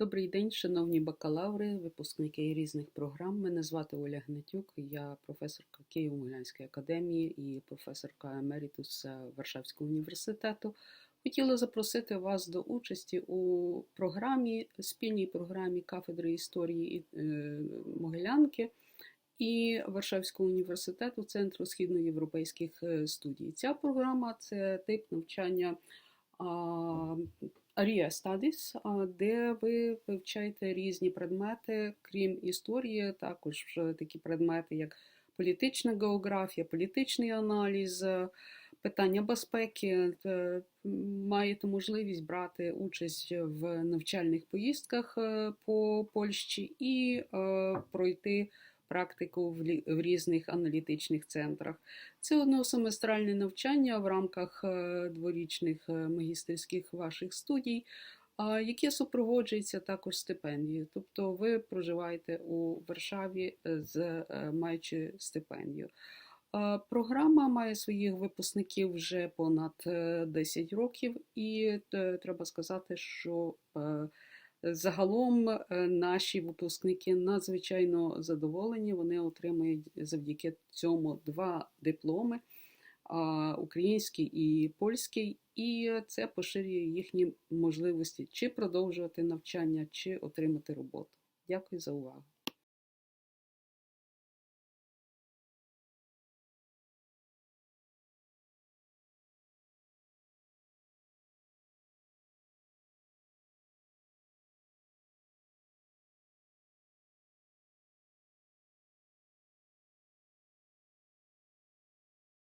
Добрий день, шановні бакалаври, випускники різних програм. Мене звати Оля Гнатюк, я професорка Києво-Могилянської академії і професорка Емерітус Варшавського університету. Хотіла запросити вас до участі у програмі, спільній програмі кафедри історії е, Могилянки і Варшавського університету Центру східноєвропейських е, студій. Ця програма це тип навчання. Area Studies, де ви вивчаєте різні предмети, крім історії, також такі предмети, як політична географія, політичний аналіз, питання безпеки. Маєте можливість брати участь в навчальних поїздках е, по Польщі і е, пройти практику в різних аналітичних центрах. Це односеместральне навчання в рамках е, дворічних е, магістерських ваших студій, які супроводжуються також стипендією. Тобто ви проживаєте у Варшаві, е, маючи стипендію. Програма має своїх випускників вже понад 10 років, і треба сказати, що Загалом е, наші випускники надзвичайно задоволені. Вони отримують завдяки цьому два дипломи український і польський, і це поширює їхні можливості чи продовжувати навчання, чи отримати роботу. Дякую за увагу.